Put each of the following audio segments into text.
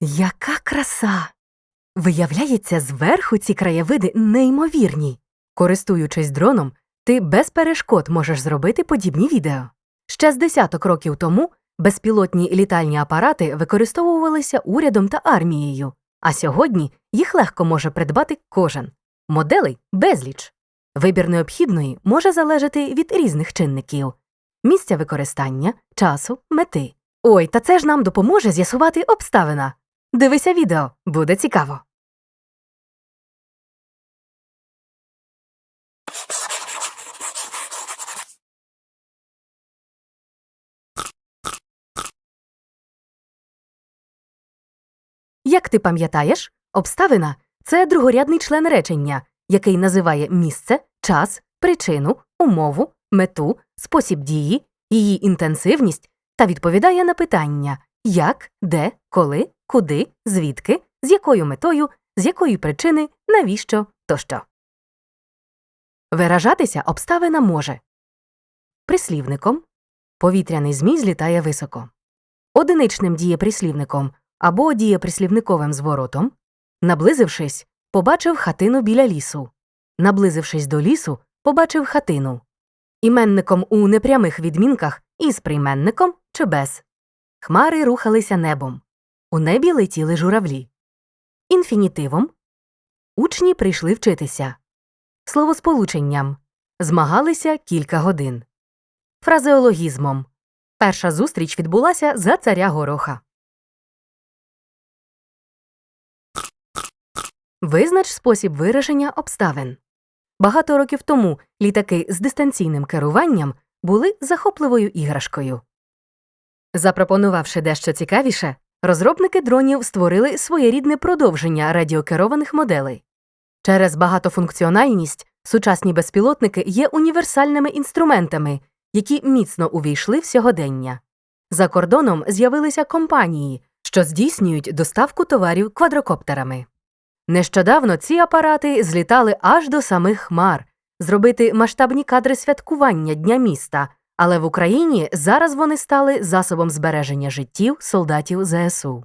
Яка краса! Виявляється, зверху ці краєвиди неймовірні. Користуючись дроном, ти без перешкод можеш зробити подібні відео. Ще з десяток років тому безпілотні літальні апарати використовувалися урядом та армією, а сьогодні їх легко може придбати кожен. Моделей безліч. Вибір необхідної може залежати від різних чинників місця використання, часу, мети. Ой, та це ж нам допоможе з'ясувати обставина. Дивися відео, буде цікаво. Як ти пам'ятаєш, обставина це другорядний член речення, який називає місце, час, причину, умову, мету, спосіб дії, її інтенсивність та відповідає на питання як, де, коли, куди, звідки, з якою метою, з якої причини, навіщо тощо. Виражатися обставина може прислівником повітряний змій злітає високо, одиничним дієприслівником або дієприслівниковим зворотом, наблизившись, побачив хатину біля лісу, наблизившись до лісу, побачив хатину, іменником у непрямих відмінках із прийменником чи без. Хмари рухалися небом. У небі летіли журавлі. Інфінітивом учні прийшли вчитися. Словосполученням змагалися кілька годин. Фразеологізмом перша зустріч відбулася за царя гороха. Визнач спосіб вираження обставин. Багато років тому літаки з дистанційним керуванням були захопливою іграшкою. Запропонувавши дещо цікавіше, розробники дронів створили своєрідне продовження радіокерованих моделей. Через багатофункціональність сучасні безпілотники є універсальними інструментами, які міцно увійшли в сьогодення. За кордоном з'явилися компанії, що здійснюють доставку товарів квадрокоптерами. Нещодавно ці апарати злітали аж до самих хмар, зробити масштабні кадри святкування Дня міста, але в Україні зараз вони стали засобом збереження життів солдатів ЗСУ.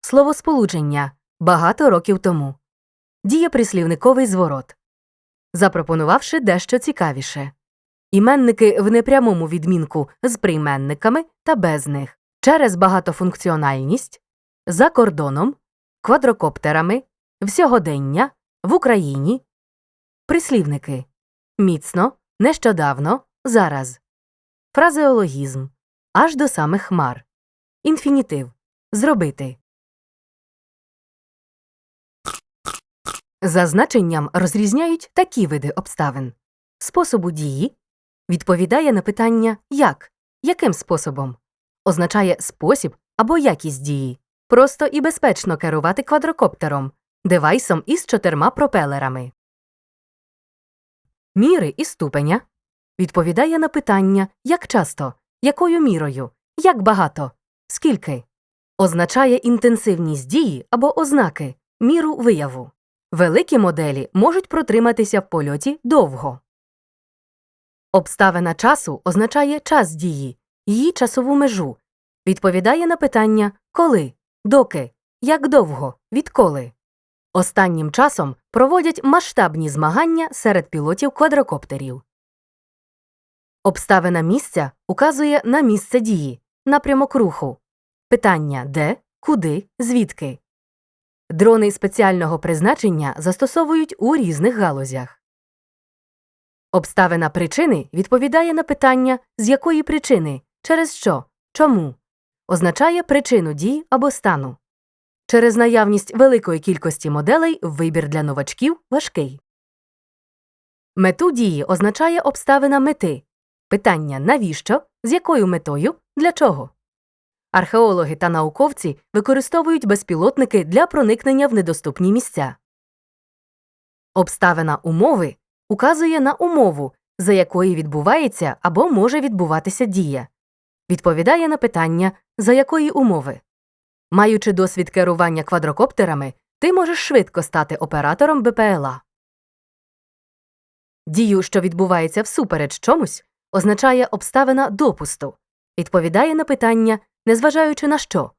Словосполучення багато років тому. Дієприслівниковий зворот. Запропонувавши дещо цікавіше. Іменники в непрямому відмінку з прийменниками та без них через багатофункціональність, за кордоном, квадрокоптерами, всьогодення, в Україні, прислівники. Міцно, нещодавно, зараз, фразеологізм. Аж до самих хмар, інфінітив. Зробити. За значенням розрізняють такі види обставин. Способу дії відповідає на питання як, яким способом означає спосіб або якість дії, просто і безпечно керувати квадрокоптером, девайсом із чотирма пропелерами. Міри і ступеня відповідає на питання як часто, якою мірою, як багато, скільки, означає інтенсивність дії або ознаки, міру вияву. Великі моделі можуть протриматися в польоті довго. Обставина часу означає час дії, її часову межу, відповідає на питання коли, доки, як довго, відколи. Останнім часом проводять масштабні змагання серед пілотів квадрокоптерів. Обставина місця указує на місце дії, напрямок руху, питання де, куди, звідки. Дрони спеціального призначення застосовують у різних галузях. Обставина причини відповідає на питання з якої причини, через що, чому, означає причину дій або стану. Через наявність великої кількості моделей вибір для новачків важкий. Мету дії означає обставина мети питання навіщо, з якою метою, для чого. Археологи та науковці використовують безпілотники для проникнення в недоступні місця. Обставина умови указує на умову, за якої відбувається або може відбуватися дія, відповідає на питання, за якої умови. Маючи досвід керування квадрокоптерами, ти можеш швидко стати оператором БПЛА. Дію, що відбувається всупереч чомусь, означає обставина допусту, відповідає на питання, незважаючи на що,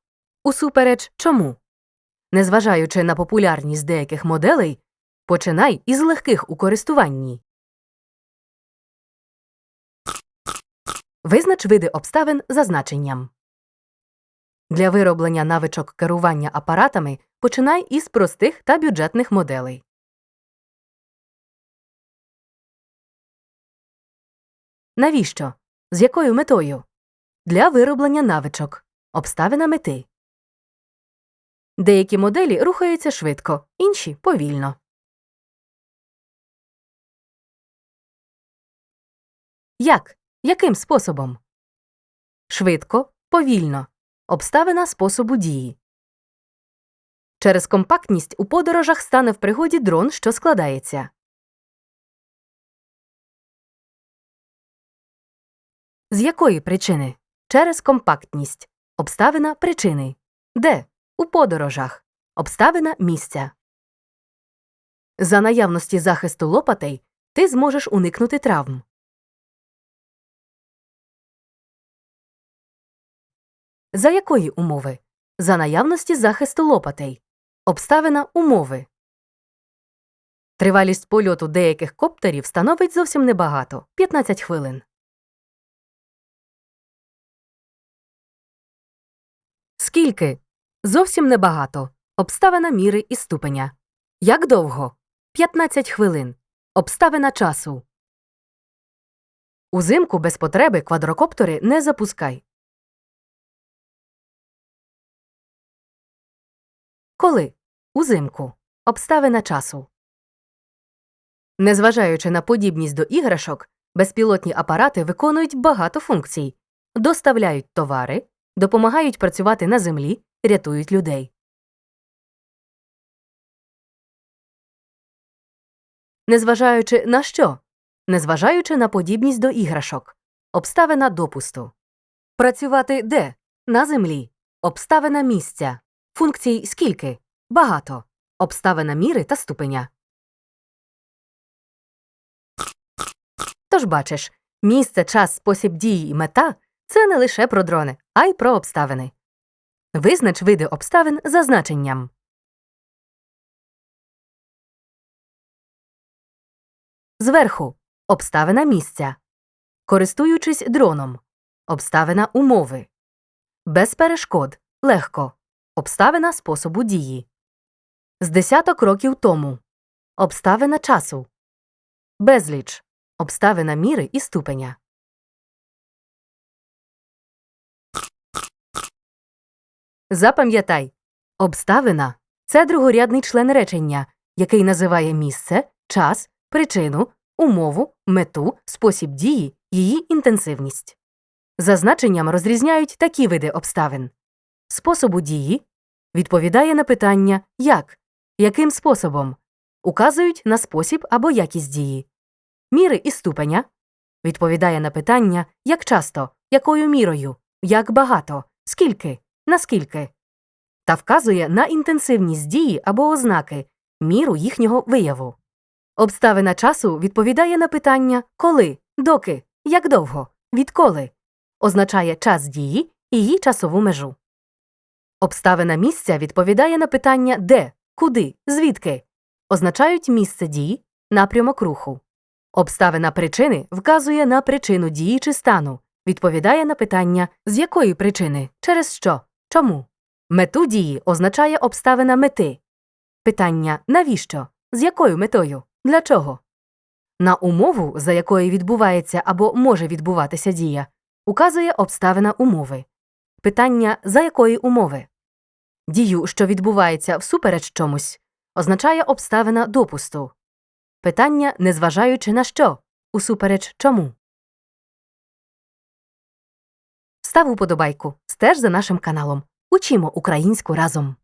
усупереч чому. Незважаючи на популярність деяких моделей, починай із легких у користуванні. Визнач види обставин за значенням. Для вироблення навичок керування апаратами починай із простих та бюджетних моделей. Навіщо? З якою метою? Для вироблення навичок. Обставина мети. Деякі моделі рухаються швидко, інші повільно. Як? Яким способом? Швидко, повільно. Обставина способу дії. Через компактність у подорожах стане в пригоді дрон, що складається. З якої причини? Через компактність. Обставина причини. Де? У подорожах. Обставина місця. За наявності захисту лопатей ти зможеш уникнути травм. За якої умови? За наявності захисту лопатей. Обставина умови. Тривалість польоту деяких коптерів становить зовсім небагато 15 хвилин. Скільки? Зовсім небагато. Обставина міри і ступеня. Як довго? 15 хвилин. Обставина часу. Узимку без потреби квадрокоптери не запускай. Коли? Узимку. Обставина часу. Незважаючи на подібність до іграшок, безпілотні апарати виконують багато функцій, доставляють товари, допомагають працювати на землі, рятують людей. Незважаючи на що? Незважаючи на подібність до іграшок. Обставина допусту. Працювати де? На землі. Обставина місця. Функцій скільки? Багато. Обставина міри та ступеня. Тож бачиш, місце, час, спосіб дії і мета це не лише про дрони, а й про обставини. Визнач види обставин за значенням. Зверху обставина місця. Користуючись дроном. Обставина умови. Без перешкод. Легко. Обставина способу дії. З десяток років тому. Обставина часу. Безліч. Обставина міри і ступеня. Запам'ятай. Обставина це другорядний член речення, який називає місце, час, причину, умову, мету, спосіб дії, її інтенсивність. За значенням розрізняють такі види обставин способу дії відповідає на питання як, яким способом, указують на спосіб або якість дії, міри і ступеня? Відповідає на питання як часто, якою мірою, як багато, скільки, наскільки, та вказує на інтенсивність дії або ознаки, міру їхнього вияву. Обставина часу відповідає на питання коли, доки, як довго, відколи, означає час дії і її часову межу. Обставина місця відповідає на питання де, куди, звідки, означають місце дії, напрямок руху. Обставина причини вказує на причину дії чи стану, відповідає на питання з якої причини, через що, чому. Мету дії означає обставина мети. Питання навіщо, з якою метою, для чого. На умову, за якою відбувається або може відбуватися дія, указує обставина умови. Питання за якої умови. Дію, що відбувається всупереч чомусь, означає обставина допусту. Питання, незважаючи на що, усупереч чому. Став уподобайку. Стеж за нашим каналом. Учімо українську разом.